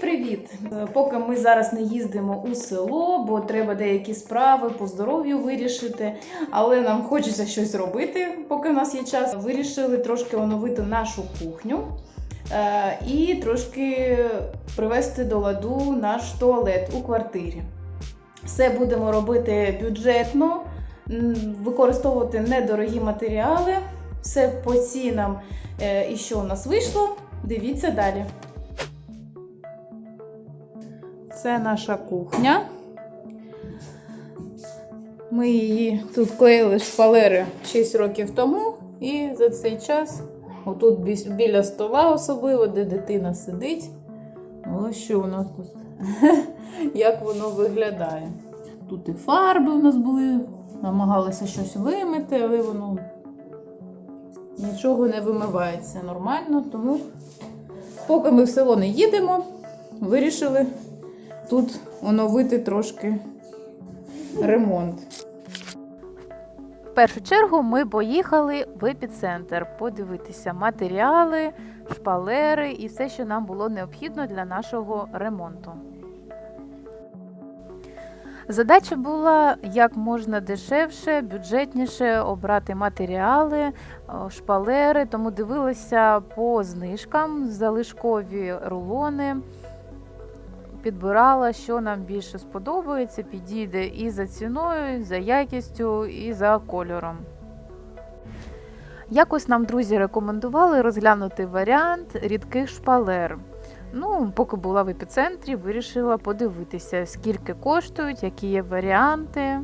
Привіт! Е, Поки ми зараз не їздимо у село, бо треба деякі справи по здоров'ю вирішити, але нам хочеться щось робити, поки в нас є час. Вирішили трошки оновити нашу кухню е, і трошки привести до ладу наш туалет у квартирі. Все будемо робити бюджетно, використовувати недорогі матеріали, все по цінам е, і що у нас вийшло. Дивіться далі. Це наша кухня. Ми її тут клеїли шпалери 6 років тому, і за цей час, отут біля стола, особливо, де дитина сидить. Ось що у нас тут, як воно виглядає. Тут і фарби у нас були, намагалися щось вимити, але воно нічого не вимивається нормально, тому поки ми в село не їдемо, вирішили тут оновити трошки ремонт. В першу чергу ми поїхали в епіцентр подивитися матеріали, шпалери і все, що нам було необхідно для нашого ремонту. Задача була як можна дешевше, бюджетніше обрати матеріали, шпалери, тому дивилася по знижкам, залишкові рулони, підбирала, що нам більше сподобається, підійде і за ціною, і за якістю, і за кольором. Якось нам друзі рекомендували розглянути варіант рідких шпалер. Ну, поки була в епіцентрі, вирішила подивитися, скільки коштують, які є варіанти.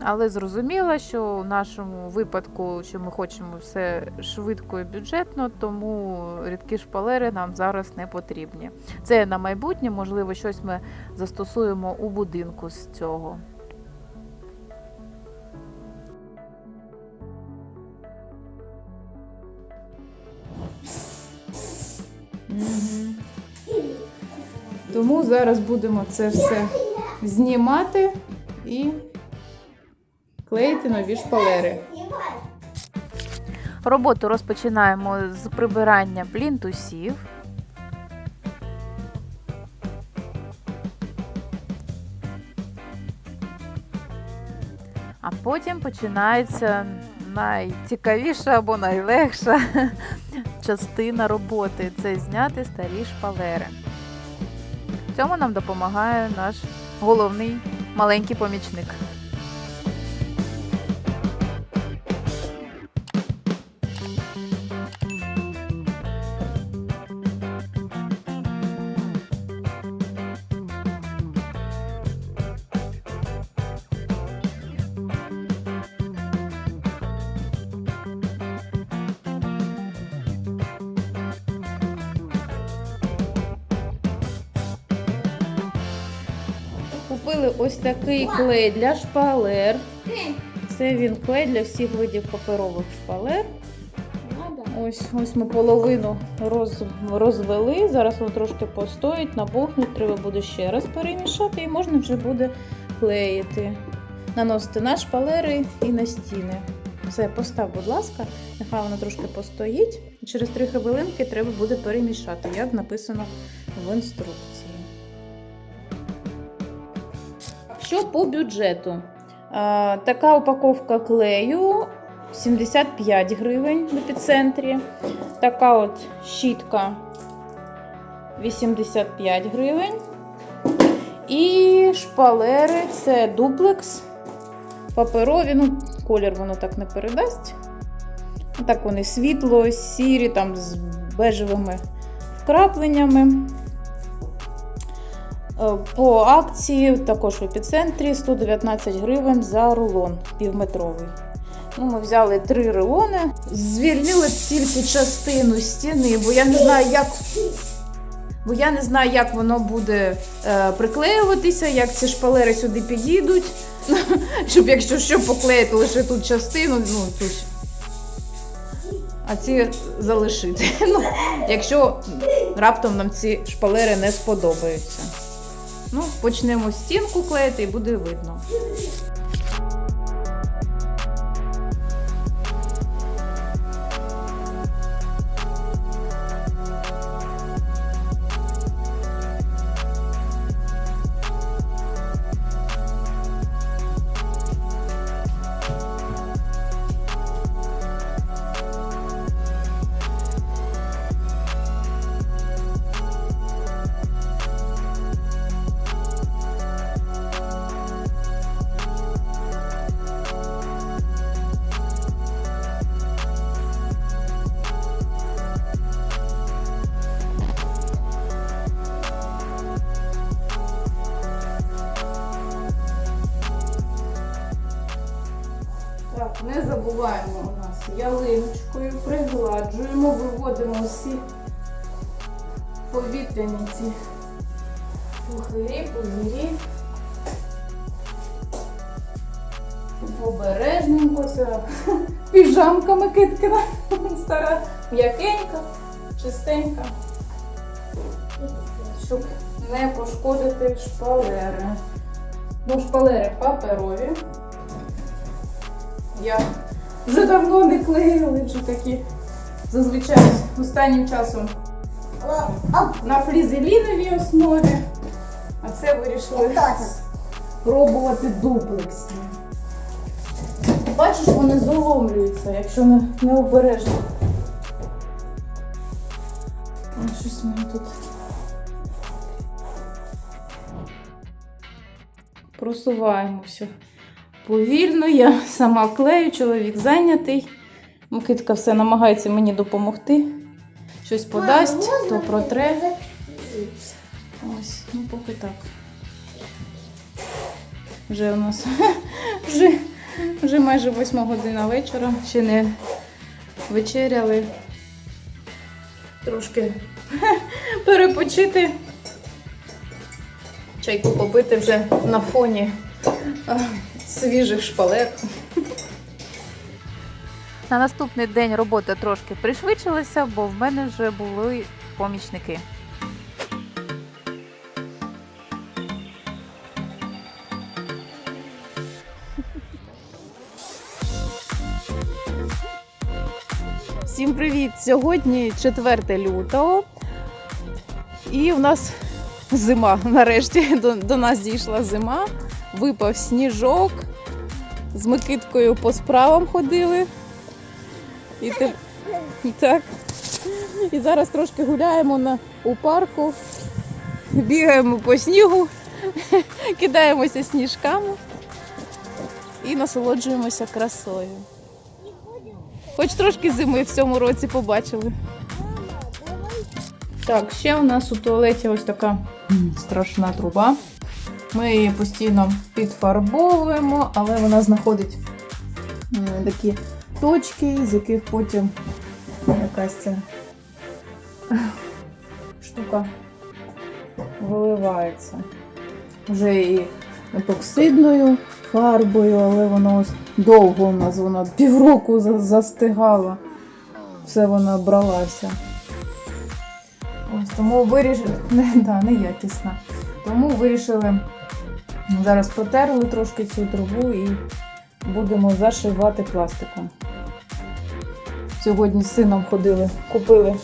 Але зрозуміла, що у нашому випадку, що ми хочемо все швидко і бюджетно, тому рідкі шпалери нам зараз не потрібні. Це на майбутнє, можливо, щось ми застосуємо у будинку з цього. Тому зараз будемо це все знімати і клеїти нові шпалери. Роботу розпочинаємо з прибирання плінтусів. А потім починається найцікавіша або найлегша частина роботи це зняти старі шпалери. В цьому нам допомагає наш головний маленький помічник. Купили ось такий клей для шпалер. Це він клей для всіх видів паперових шпалер. Ось, ось ми половину роз, розвели. Зараз воно трошки постоїть, набухнуть, треба буде ще раз перемішати і можна вже буде клеїти. Наносити на шпалери і на стіни. Все, постав, будь ласка, нехай воно трошки постоїть. Через 3 хвилинки треба буде перемішати, як написано в інструкції. Що по бюджету? Така упаковка клею 75 гривень в епіцентрі. Така от щітка 85 гривень. І шпалери це дуплекс. Паперові, ну, колір воно так не передасть. Так вони світло, сірі, там з бежевими вкрапленнями. Е, По акції також в епіцентрі 119 гривень за рулон півметровий. Ну, ми взяли три рулони, звільнили тільки частину стіни, бо я не знаю, як. Бо я не знаю, як воно буде е, приклеюватися, як ці шпалери сюди підійдуть. Щоб якщо що поклеїти лише тут частину, ну тут. А ці залишити. Ну, якщо раптом нам ці шпалери не сподобаються. Ну, почнемо стінку клеїти і буде видно. Пригладжуємо, виводимо всі повітряні ці пухирі, пузирі. Обережненько це піжамка Микиткина. Стара м'якенька, чистенька. Щоб не пошкодити шпалери. Бо шпалери паперові. Я вже давно не клеїли, вже такі зазвичай останнім часом на флізеліновій основі. А це вирішили пробувати дуплексні. Бачиш, вони заломлюються, якщо не, не обережно. Щось мені тут. Просуваємося. Повільно я сама клею, чоловік зайнятий. Микитка все намагається мені допомогти. Щось подасть, то протре. Ось, ну поки так. Вже у нас вже, вже майже восьма година вечора. Ще не вечеряли. Трошки перепочити. Чайку попити вже на фоні свіжих шпалер. На наступний день робота трошки пришвидшилася, бо в мене вже були помічники. Всім привіт! Сьогодні 4 лютого. І у нас зима. Нарешті до, до нас дійшла зима. Випав сніжок. З Микиткою по справам ходили. І, те- так. І зараз трошки гуляємо на, у парку, бігаємо по снігу, кидаємося сніжками і насолоджуємося красою. Хоч трошки зими в цьому році побачили. Так, ще у нас у туалеті ось така страшна труба. Ми її постійно підфарбовуємо, але вона знаходить такі точки, з яких потім якась ця штука виливається. Вже і епоксидною фарбою, але воно ось довго у нас вона півроку за- застигала. Все вона бралася. Ось тому вирішили. Не, да, неякісна. Тому вирішили. Зараз потерли трошки цю трубу і будемо зашивати пластиком. Сьогодні з сином ходили, купили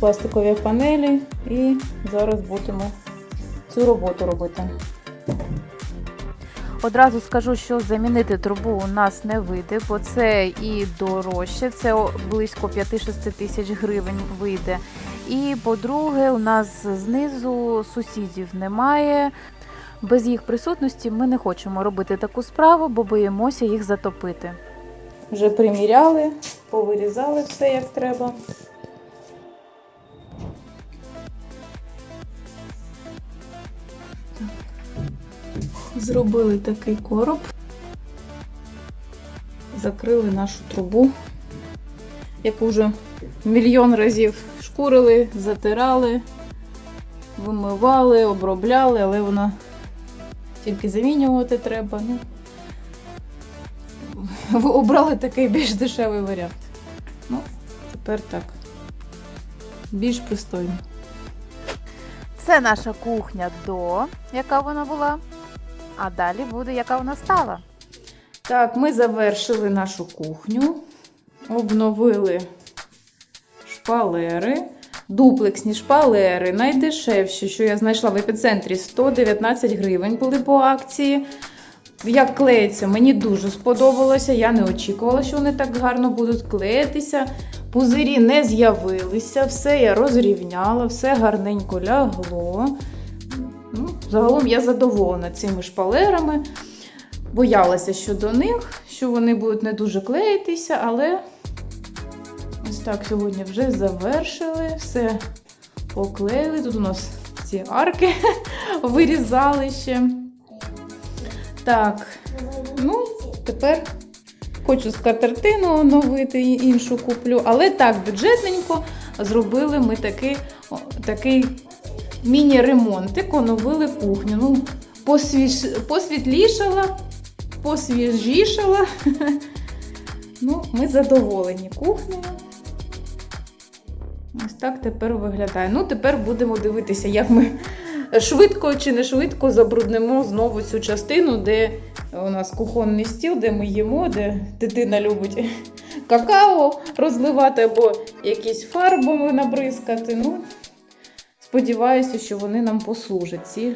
пластикові панелі і зараз будемо цю роботу робити. Одразу скажу, що замінити трубу у нас не вийде, бо це і дорожче, це близько 5-6 тисяч гривень вийде. І по-друге, у нас знизу сусідів немає. Без їх присутності ми не хочемо робити таку справу, бо боїмося їх затопити. Вже приміряли, повирізали все як треба. Зробили такий короб. Закрили нашу трубу, яку вже мільйон разів шкурили, затирали, вимивали, обробляли, але вона тільки замінювати треба. Ну, ви обрали такий більш дешевий варіант. Ну, тепер так. Більш пристойно. Це наша кухня до, яка вона була. А далі буде, яка вона стала. Так, ми завершили нашу кухню, обновили шпалери. Дуплексні шпалери, найдешевші, що я знайшла в епіцентрі 119 гривень були по акції. Як клеїться, мені дуже сподобалося. Я не очікувала, що вони так гарно будуть клеїтися. Пузирі не з'явилися, все я розрівняла, все гарненько лягло. Ну, загалом я задоволена цими шпалерами. Боялася щодо них, що вони будуть не дуже клеїтися, але ось так сьогодні вже завершили, все поклеїли. Тут у нас ці арки вирізали ще. Так, ну, тепер Хочу скатертину оновити іншу куплю. Але так, бюджетненько зробили ми такий, такий міні-ремонтик, оновили кухню. Ну, посвіж... посвітлішала, посвіжішала. Ну, ми задоволені кухнею. Ось так тепер виглядає. Ну, тепер будемо дивитися, як ми швидко чи не швидко забруднимо знову цю частину, де у нас кухонний стіл, де ми їмо, де дитина любить какао розливати або якісь фарбами набризкати. Ну, сподіваюся, що вони нам послужать, ці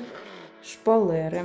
шпалери.